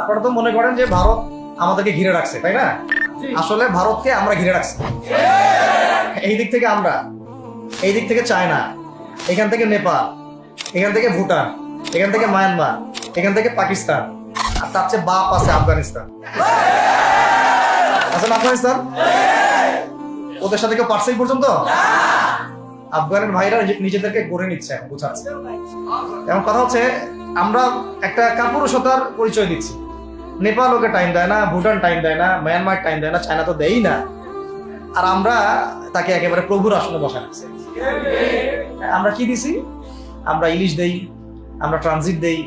আপনারা তো মনে করেন যে ভারত আমাদেরকে ঘিরে রাখছে তাই না? আসলে ভারতকে আমরা ঘিরে রাখছি। এই দিক থেকে আমরা এই দিক থেকে চায়না এখান থেকে নেপাল এখান থেকে ভুটান এখান থেকে মায়ানমার এখান থেকে পাকিস্তান আর তার চেয়ে বাপ আছে আফগানিস্তান। আছে আফগানিস্তান? ওদের সাথে কেউ পার্সেল পর্যন্ত? আফগানের ভাইরা নিজেদেরকে গড়ে নিচ্ছে বুঝাচ্ছে। এখন কথা হচ্ছে আমরা একটা কাপুরুষতার পরিচয় দিচ্ছি। নেপাল ওকে টাইম দেয় না, ভুটান টাইম দেয় না মায়ানমার টাইম দেয় না চায়না তো দেই না। আর আমরা তাকে একেবারে প্রভুর আসনে বসা রাখছি। আমরা কি দিছি? আমরা ইলিশ দেই, আমরা ট্রানজিট দেই,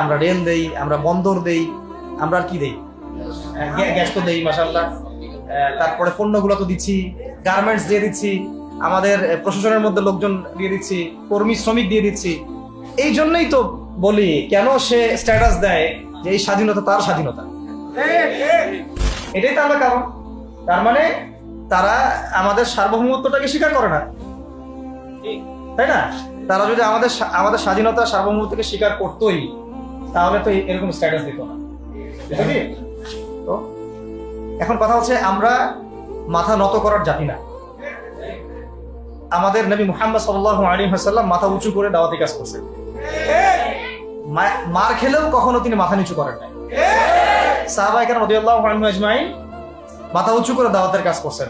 আমরা রেল দেই, আমরা বন্দর দেই, আমরা আর কি দেই? গ্যাস তো দেই মাসাল্লাহ তারপরে পণ্যগুলো তো দিচ্ছি গার্মেন্টস দিয়ে দিচ্ছি, আমাদের প্রশাসনের মধ্যে লোকজন দিয়ে দিচ্ছি, কর্মী, শ্রমিক দিয়ে দিচ্ছি। এই জন্যই তো বলি, কেন সে স্ট্যাটাস দেয়? যে এই স্বাধীনতা তার স্বাধীনতা। এটাই তো আমরা কারণ। তার মানে তারা আমাদের সার্বভৌমত্বটাকে স্বীকার করে না। তাই না? তারা যদি আমাদের আমাদের স্বাধীনতা সার্বভৌমত্বকে স্বীকার করতোই, তাহলে তো এরকম স্ট্যাটাস দিত না। তো এখন কথা হচ্ছে আমরা মাথা নত করার জাতি না। আমাদের নবী মুহাম্মদ সাল্লাল্লাহু আলাইহি ওয়াসাল্লাম মাথা উঁচু করে দাওয়াতি কাজ করছে মার খেলেও কখনো তিনি মাথা নিচু করেন নাই। সাহাবা কেন রাদিয়াল্লাহু আজমাইন মাথা উঁচু করে দাওয়াতের কাজ করছেন।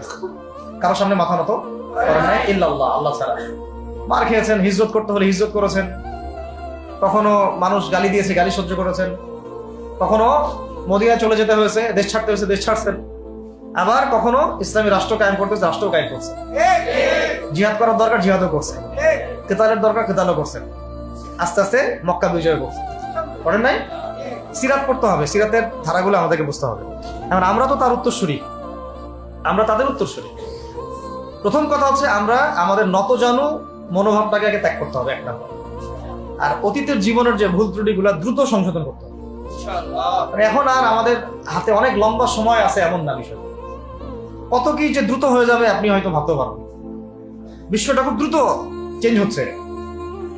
কারও সামনে মাথা নত করেন নাই, ইল্লাল্লাহ, আল্লাহ ছাড়া। মার খেয়েছেন, হিজরত করতে হলে হিজরত করেছেন। কখনো মানুষ গালি দিয়েছে, গালি সহ্য করেছেন। কখনো মদিনায় চলে যেতে হয়েছে, দেশ ছাড়তে হয়েছে, দেশ ছাড়ছেন। আবার কখনো ইসলামী রাষ্ট্র কায়েম করতে রাষ্ট্র কায়েম করছে। জিহাদ করার দরকার, জিহাদও করছে। কেতালের দরকার, কেতালও করছেন। আস্তে আস্তে মক্কা বিজয় করছে করেন নাই? সিরাত পড়তে হবে, সিরাতের ধারাগুলো আমাদেরকে বুঝতে হবে। এখন আমরা তো তার উত্তরসূরি। আমরা তাদের উত্তরসূরি। প্রথম কথা হচ্ছে আমরা আমাদের নত জানু মনোভাবটাকে আগে ত্যাগ করতে হবে, এক নম্বর। আর অতীতের জীবনের যে ভুল ত্রুটিগুলো দ্রুত সংশোধন করতে হবে। এখন আর আমাদের হাতে অনেক লম্বা সময় আছে এমন না বিষয়। কত কি যে দ্রুত হয়ে যাবে আপনি হয়তো ভাবতে পারবেন বিশ্বটা খুব দ্রুত চেঞ্জ হচ্ছে।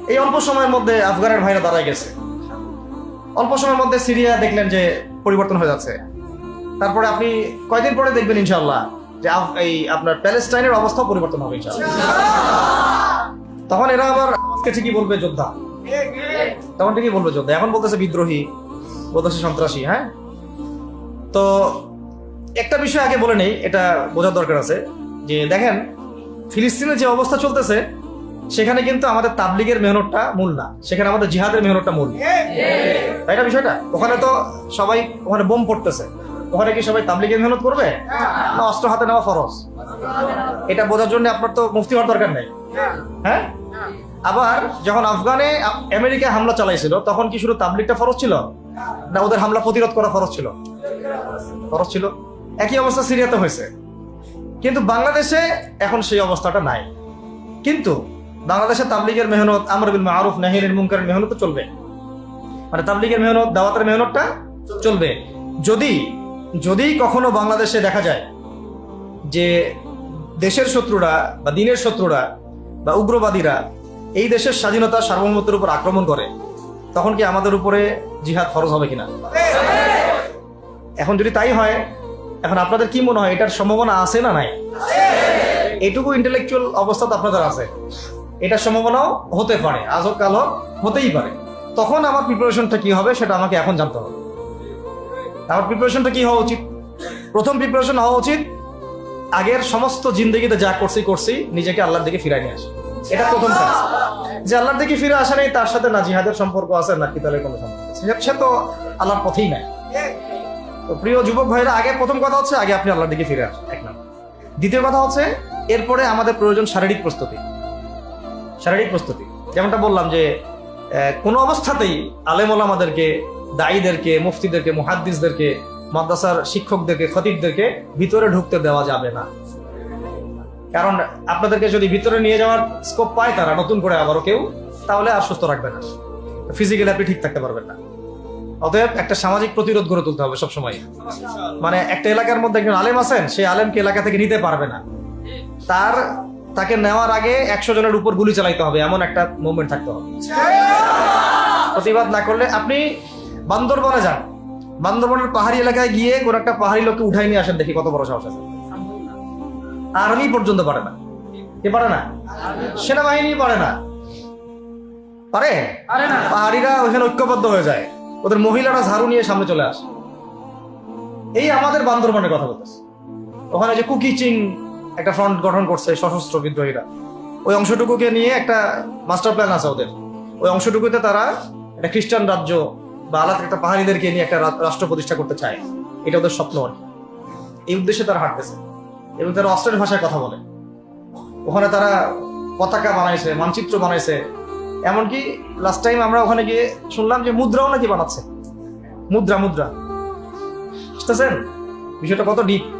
এই অল্প সময়ের মধ্যে আফগানের ভাইরা দাঁড়ায় গেছে। অল্প সময়ের মধ্যে সিরিয়া দেখলেন যে পরিবর্তন হয়ে যাচ্ছে। তারপরে আপনি কয়দিন পরে দেখবেন ইনশাল্লাহ যে এই আপনার প্যালেস্টাইনের অবস্থা পরিবর্তন হবে তখন এরা আবার আজকে ঠিকই বলবে যোদ্ধা। তখন ঠিকই বলবে যোদ্ধা। এখন বলতেছে বিদ্রোহী, বলতেছে সন্ত্রাসী হ্যাঁ? তো একটা বিষয় আগে বলে নেই, এটা বোঝার দরকার আছে। যে দেখেন, ফিলিস্তিনের যে অবস্থা চলতেছে সেখানে কিন্তু আমাদের তাবলিগের মেহনতটা মূল না, সেখানে আমাদের জিহাদের মেহনতটা মূল। তাই না বিষয়টা? ওখানে তো সবাই, ওখানে বোম পড়তেছে। ওখানে কি সবাই তাবলিগের মেহনত করবে? না, অস্ত্র হাতে নেওয়া ফরজ? এটা বোঝার জন্য আপনার তো মুফতি হওয়ার দরকার নেই। হ্যাঁ? আবার যখন আফগানে আ- আমেরিকায় হামলা চালাইছিল, তখন কি শুধু তাবলিগটা ফরজ ছিল? না, ওদের হামলা প্রতিরোধ করা ফরজ ছিল? ফরজ ছিল। একই অবস্থা সিরিয়াতে হয়েছে। কিন্তু বাংলাদেশে এখন সেই অবস্থাটা নাই। কিন্তু বাংলাদেশে তাবলিগের মেহনত, আমর বিল মারুফ নাহিরের মুনকারের মেহনত চলবে। মানে তাবলিগের মেহনত, দাওয়াতের মেহনতটা চলবে। যদি যদি কখনো বাংলাদেশে দেখা যায় যে দেশের শত্রুরা বা দিনের শত্রুরা বা উগ্রবাদীরা এই দেশের স্বাধীনতা সার্বভৌমত্বের উপর আক্রমণ করে, তখন কি আমাদের উপরে জিহাদ ফরজ হবে কিনা? এখন যদি তাই হয়, এখন আপনাদের কি মনে হয়, এটার সম্ভাবনা আছে না নাই? এটুকু ইন্টেলেকচুয়াল অবস্থা তো আপনাদের আছে। এটার সম্ভাবনাও হতে পারে আজ হোক কাল হতেই পারে। তখন আমার প্রিপারেশনটা কি হবে সেটা আমাকে এখন জানতে হবে। আমার প্রিপারেশনটা কি হওয়া উচিত? প্রথম প্রিপারেশন হওয়া উচিত, আগের সমস্ত জিন্দগিতে যা করছি করছি, নিজেকে আল্লাহর দিকে ফিরাই নিয়ে আসি। এটা প্রথম কাজ। যে আল্লাহর দিকে ফিরে আসা নেই, তার সাথে না জিহাদের সম্পর্ক আছে, না কিতালের কোনো সম্পর্ক আছে। সে তো আল্লাহর পথেই নাই তো প্রিয় যুবক ভাইরা, আগে প্রথম কথা হচ্ছে, আগে আপনি আল্লাহর দিকে ফিরে আসেন। এক নম্বর। দ্বিতীয় কথা হচ্ছে, এরপরে আমাদের প্রয়োজন শারীরিক প্রস্তুতি। শারীরিক প্রস্তুতি। যেমনটা বললাম যে কোনো অবস্থাতেই আলেমল আমাদেরকে দায়ীদেরকে মুফতিদেরকে, মুহাদ্দিসদেরকে, মাদ্রাসার শিক্ষকদেরকে, খতিবদেরকে ভিতরে ঢুকতে দেওয়া যাবে না। কারণ আপনাদেরকে যদি ভিতরে নিয়ে যাওয়ার স্কোপ পায় তারা, নতুন করে আবারও কেউ, তাহলে আর সুস্থ রাখবে না। ফিজিক্যালি আপনি ঠিক থাকতে পারবেন না। অতএব একটা সামাজিক প্রতিরোধ গড়ে তুলতে হবে সবসময় মানে একটা এলাকার মধ্যে একজন আলেম আছেন, সেই আলেমকে এলাকা থেকে নিতে পারবে না। তার তাকে নেওয়ার আগে একশো জনের উপর গুলি চালাইতে হবে এমন একটা মুভমেন্ট থাকতে হবে। প্রতিবাদ না করলে আপনি বান্দরবনে যান। বান্দরবনের পাহাড়ি এলাকায় গিয়ে কোন একটা পাহাড়ি লোককে উঠাই নিয়ে আসেন দেখি কত বড় সাহস আছে। আর্মি পর্যন্ত পারে না। কে পারে না? সেনাবাহিনী পারে না। পারে? পাহাড়িরা ওখানে ঐক্যবদ্ধ হয়ে যায়। ওদের মহিলারা ঝাড়ু নিয়ে সামনে চলে আসে। এই আমাদের বান্দরবানের কথা বলতেছে। ওখানে যে কুকি চিং একটা ফ্রন্ট গঠন করছে সশস্ত্র বিদ্রোহীরা। ওই অংশটুকুকে নিয়ে একটা মাস্টার প্ল্যান আছে ওদের। ওই অংশটুকুতে তারা একটা খ্রিস্টান রাজ্য বা আলাদা একটা পাহাড়িদেরকে নিয়ে একটা রাষ্ট্র প্রতিষ্ঠা করতে চায়। এটা ওদের স্বপ্ন আর কি। এই উদ্দেশ্যে তারা হাঁটতেছে। এবং তারা অস্ট্রেল ভাষায় কথা বলে। ওখানে তারা পতাকা বানাইছে, মানচিত্র বানাইছে। এমনকি লাস্ট টাইম আমরা ওখানে গিয়ে শুনলাম যে মুদ্রাও নাকি বানাচ্ছে। মুদ্রা মুদ্রা। বুঝতেছেন? বিষয়টা কত ডিপ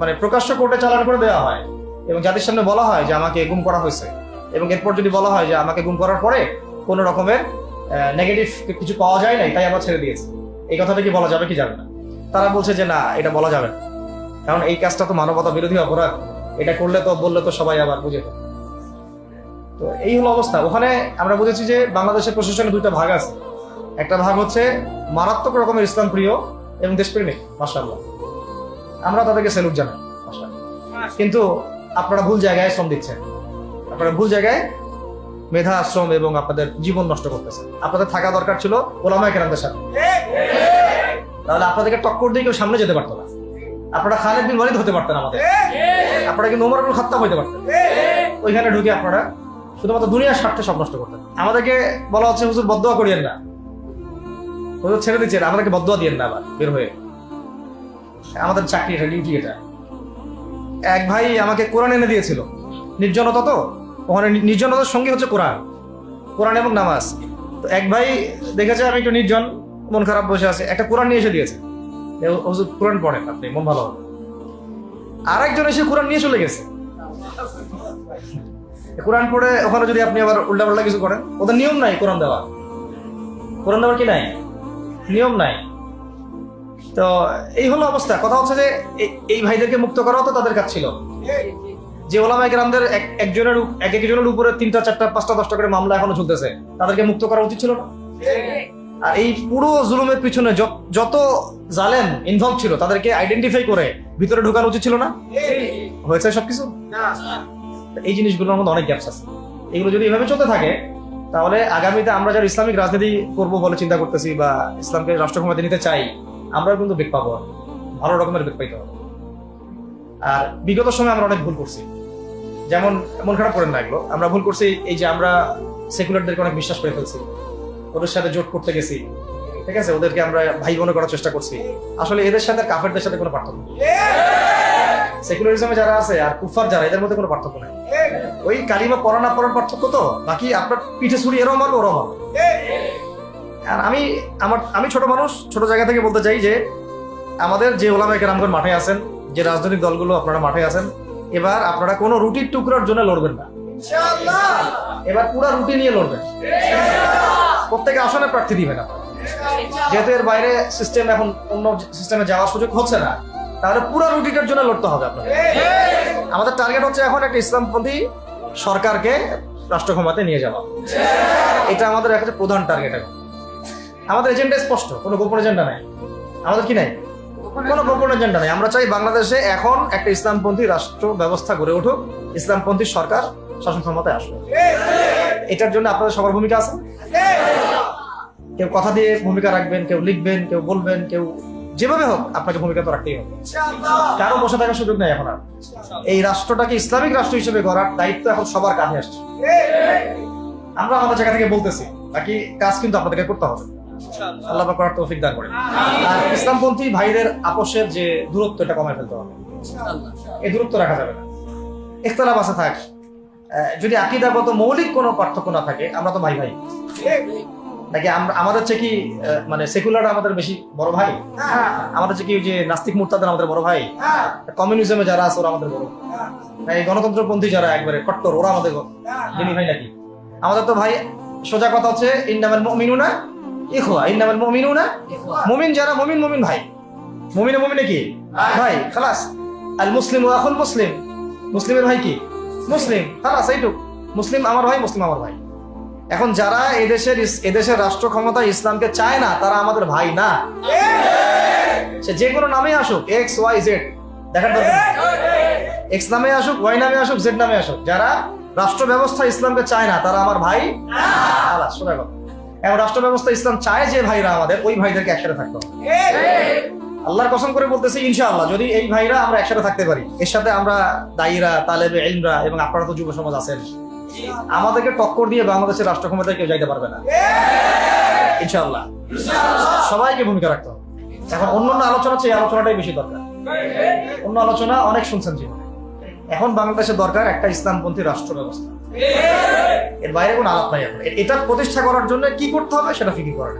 মানে প্রকাশ্য কোর্টে চালান করে দেওয়া হয় এবং জাতির সামনে বলা হয় যে আমাকে গুম করা হয়েছে। এবং এরপর যদি বলা হয় যে আমাকে গুম করার পরে কোনো রকমের নেগেটিভ কিছু পাওয়া যায় নাই, তাই আমরা ছেড়ে দিয়েছি। এই কথাটা কি বলা যাবে কি যাবে না। তারা বলছে যে না, এটা বলা যাবে না। কারণ এই কাজটা তো মানবতা বিরোধী অপরাধ। এটা করলে তো, বললে তো সবাই আবার বুঝে তো এই হলো অবস্থা। ওখানে আমরা বুঝেছি যে বাংলাদেশের প্রশাসনে দুইটা ভাগ আছে। একটা ভাগ হচ্ছে মারাত্মক রকমের ইসলাম প্রিয় এবং দেশপ্রেমিক মাসাল্লাহ আমরা তাদেরকে স্যালুট জানাই। কিন্তু আপনারা ভুল জায়গায় শ্রম দিচ্ছেন। আপনারা ভুল জায়গায় মেধা, আশ্রম এবং আপনাদের জীবন নষ্ট করতেছেন। আপনাদের থাকা দরকার ছিল ওলামা কেরামদের সাথে। তাহলে আপনাদেরকে টক্কর দিয়ে কেউ সামনে যেতে পারতো না। আপনারা খালেদ বিন ওয়ালিদ হতে পারতেন আমাদের। আপনারা কিন্তু আব্দুল খাত্তাব হতে পারতেন? ওইখানে ঢুকে আপনারা শুধুমাত্র দুনিয়ার স্বার্থে সব নষ্ট করতেন। আমাদেরকে বলা হচ্ছে, হুজুর বদোয়া করিয়েন না। হুজুর ছেড়ে দিচ্ছেন, আমাদেরকে বদোয়া দিয়েন না আবার, বের হয়ে। আমাদের চাকরি এটা ডিউটি এটা? এক ভাই আমাকে কোরআন এনে দিয়েছিল। নির্জনতা তো? ওখানে নির্জনতার সঙ্গে হচ্ছে কোরআন। কোরআন এবং নামাজ। তো এক ভাই দেখেছে আমি একটু নির্জন মন খারাপ বসে আছে একটা কোরআন নিয়ে এসে দিয়েছে। হুজুর কোরআন পড়েন আপনি মন ভালো হবে। আর একজন এসে কোরআন নিয়ে চলে গেছে। কোরআন পড়ে ওখানে যদি আপনি আবার উল্টা পাল্টা কিছু করেন ওদের নিয়ম নাই কোরআন দেওয়া কোরআন দেওয়ার কি নাই? নিয়ম নাই। তো এই হলো অবস্থা। কথা হচ্ছে যে এই- ভাইদেরকে মুক্ত করাও তো তাদের কাজ ছিল। যে ওলামাই গ্রামদের এক- একজনের এক একজনের উপরে তিনটা, চারটা, পাঁচটা, দশটা করে মামলা এখনও চলতেছে। তাদেরকে মুক্ত করা উচিত ছিল না? আর এই পুরো জুলুমের পিছনে যত জালেম ইনভলভ ছিল, তাদেরকে আইডেন্টিফাই করে ভিতরে ঢোকানো উচিত ছিল না? হয়েছে সবকিছু? এই জিনিসগুলোর মধ্যে অনেক গ্যাপস আছে। এগুলো যদি এভাবে চলতে থাকে, তাহলে আগামীতে আমরা যারা ইসলামিক রাজনীতি করব বলে চিন্তা করতেছি বা ইসলামকে রাষ্ট্র ক্ষমতা নিতে চাই আমরাও কিন্তু বেগ পাবো। ভালো রকমের বেগ পাইতে হবে। আর বিগত সময় আমরা অনেক ভুল করছি। যেমন মন খারাপ করেন না এগুলো। আমরা ভুল করছি এই যে আমরা সেকুলারদেরকে অনেক বিশ্বাস করে ফেলছি। ওদের সাথে জোট করতে গেছি। ঠিক আছে? ওদেরকে আমরা ভাই বোন করার চেষ্টা করছি। আসলে এদের সাথে কাফেরদের সাথে কোনো পার্থক্য সেকুলারিজমে যারা আছে আর কুফার যারা, এদের মধ্যে কোনো পার্থক্য নেই। ওই কালিমা পড়া না পড়ার পার্থক্য তো? বাকি আপনার পিঠে ছুরি এরাও মারবো ওরাও মারবো আর আমি আমার আমি ছোট মানুষ ছোট জায়গা থেকে বলতে চাই যে আমাদের যে ওলামায় কেরামগণ মাঠে আছেন যে রাজনৈতিক দলগুলো আপনারা মাঠে আছেন এবার আপনারা কোনো রুটির টুকরার জন্য লড়বেন না। এবার পুরো রুটি নিয়ে লড়বেন। প্রত্যেকে আসনে প্রার্থী দিবেন আপনারা। যেহেতু এর বাইরে সিস্টেম এখন অন্য সিস্টেমে যাওয়ার সুযোগ হচ্ছে না তাহলে পুরো রুটিটার জন্য লড়তে হবে আপনাদের। আমাদের টার্গেট হচ্ছে এখন একটা ইসলামপন্থী সরকারকে রাষ্ট্র ক্ষমতায় নিয়ে যাওয়া। এটা আমাদের একটা প্রধান টার্গেট এখন। আমাদের এজেন্ডা স্পষ্ট কোনো গোপন এজেন্ডা নাই। আমাদের কি নাই? কোনো গোপন এজেন্ডা নাই। আমরা চাই বাংলাদেশে এখন একটা ইসলামপন্থী রাষ্ট্র ব্যবস্থা গড়ে উঠুক ইসলামপন্থী সরকার শাসন ক্ষমতায় আসবে এটার জন্য আপনাদের সবার ভূমিকা আছে? কেউ কথা দিয়ে ভূমিকা রাখবেন কেউ লিখবেন কেউ বলবেন কেউ যেভাবে হোক আপনাকে ভূমিকা তো রাখতেই হবে। কারও বসে থাকার সুযোগ নেই এখন আর। এই রাষ্ট্রটাকে ইসলামিক রাষ্ট্র হিসেবে গড়ার দায়িত্ব এখন সবার কাঁধে আসছে। আমরা আমাদের জায়গা থেকে বলতেছি বাকি কাজ কিন্তু আপনাদেরকে করতে হবে। আল্লাহ করার তৌফিক দান করেন। ইসলামপন্থী ভাইদের আপোষের যে দূরত্ব এটা কমায় ফেলতে হবে। এই দূরত্ব রাখা যাবে না। ইখতলাফ আছে থাক। যদি আকিদাগত মৌলিক কোনো পার্থক্য না থাকে আমরা তো ভাই ভাই নাকি আমরা আমাদের চেয়ে কি মানে সেকুলার আমাদের বেশি বড় ভাই? আমাদের চেয়ে কি যে নাস্তিক মুরতাদের আমাদের বড় ভাই? কমিউনিজমে যারা আছে ওরা আমাদের বড়। এই গণতন্ত্রপন্থী যারা একবারে কট্টর ওরা আমাদের দিনী ভাই নাকি? আমাদের তো ভাই সোজা কথা হচ্ছে ইন্নামাল মুমিনুনা ইখওয়া, ইন্নামাল মুমিনুনা মুমিন যারা, মুমিন মুমিন ভাই। মুমিনে মুমিনে কি? ভাই, খালাস। আল মুসলিম ও আখুল মুসলিম। মুসলিমের ভাই কি? মুসলিম। খালাস, এইটুক। মুসলিম আমার ভাই, মুসলিম আমার ভাই। এখন যারা এদেশের এদেশের রাষ্ট্র ক্ষমতা ইসলামকে চায় না, তারা আমাদের ভাই না। সে যে কোনো নামে আসুক এক্স ওয়াই জেড দরকার এক্স নামে আসুক ওয়াই নামে আসুক জেড নামে আসুক। যারা রাষ্ট্র ব্যবস্থা ইসলামকে চায় না, তারা আমার ভাই আলাদা শোনা এখন রাষ্ট্র ব্যবস্থা ইসলাম চায় যে ভাইরা আমাদের, ওই ভাইদেরকে একসাথে থাকতে হবে। আল্লাহর কসম করে বলতেছি, ইনশাআল্লাহ, যদি এই ভাইরা আমরা একসাথে থাকতে পারি, এর সাথে আমরা দায়ীরা, তালেবে ইলমরা এবং আপনারা তো যুব সমাজ আছেন, আমাদেরকে টক্কর দিয়ে বাংলাদেশের রাষ্ট্র ক্ষমতায় কেউ যাইতে পারবে না। ইনশাআল্লাহ। সবাইকে ভূমিকা রাখতে হবে। এখন অন্য অন্য আলোচনা চেয়ে আলোচনাটাই বেশি দরকার। অন্য আলোচনা অনেক শুনছেন জীবনে। এখন বাংলাদেশের দরকার একটা ইসলামপন্থী রাষ্ট্র ব্যবস্থা এর বাইরে কোনো আলাপ নাই এখন। এটা প্রতিষ্ঠা করার জন্য কি করতে হবে সেটা ফিকির করা